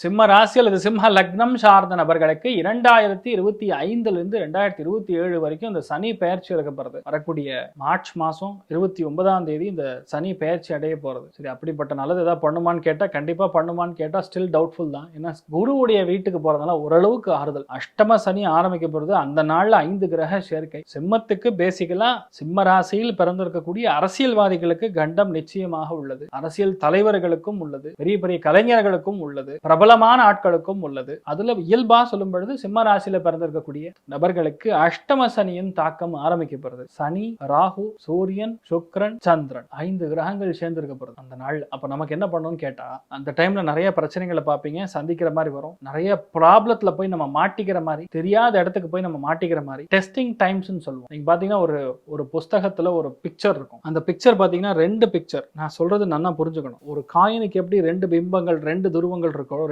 சிம்ம ராசி அல்லது சிம்ம லக்னம் சார்ந்த நபர்களுக்கு இரண்டாயிரத்தி இருபத்தி ஐந்துல இருந்து ரெண்டாயிரத்தி இருபத்தி ஏழு வரைக்கும் இந்த சனி பயிற்சி எடுக்கப்படுறது வரக்கூடிய மார்ச் மாசம் இருபத்தி ஒன்பதாம் தேதி இந்த சனி பயிற்சி அடைய போறது. சரி அப்படிப்பட்ட நல்லது ஏதாவது பண்ணுமான்னு கேட்டா கண்டிப்பா பண்ணுமான்னு கேட்டா ஸ்டில் டவுட்ஃபுல் தான். ஏன்னா குருவுடைய வீட்டுக்கு போறதுனால ஓரளவுக்கு ஆறுதல். அஷ்டம சனி ஆரம்பிக்க போறது அந்த நாள்ல ஐந்து கிரக சேர்க்கை. சிம்மத்துக்கு பேசிக்கலா சிம்ம ராசியில் பிறந்திருக்கக்கூடிய அரசியல்வாதிகளுக்கு கண்டம் நிச்சயமாக உள்ளது. அரசியல் தலைவர்களுக்கும் உள்ளது. பெரிய பெரிய கலைஞர்களுக்கும் உள்ளது. பிரபல பிரபலமான ஆட்களுக்கும் உள்ளது. அதுல இயல்பா சொல்லும் பொழுது சிம்ம ராசியில பிறந்திருக்கக்கூடிய நபர்களுக்கு அஷ்டம சனியின் தாக்கம் ஆரம்பிக்கப்படுது. சனி ராகு சூரியன் சுக்ரன் சந்திரன் ஐந்து கிரகங்கள் சேர்ந்திருக்கப்படுது. அந்த நாள் அப்ப நமக்கு என்ன பண்ணணும்னு கேட்டா அந்த டைம்ல நிறைய பிரச்சனைகளை பார்ப்பீங்க சந்திக்கிற மாதிரி வரும். நிறைய ப்ராப்ளத்துல போய் நம்ம மாட்டிக்கிற மாதிரி தெரியாத இடத்துக்கு போய் நம்ம மாட்டிக்கிற மாதிரி டெஸ்டிங் டைம்ஸ்னு சொல்லுவோம். நீங்க பாத்தீங்கன்னா ஒரு ஒரு புஸ்தகத்துல ஒரு பிக்சர் இருக்கும். அந்த பிக்சர் பாத்தீங்கன்னா ரெண்டு பிக்சர் நான் சொல்றது நல்லா புரிஞ்சுக்கணும். ஒரு காயினுக்கு எப்படி ரெண்டு பிம்பங்கள் ரெண்டு துருவங்கள் இருக்கோ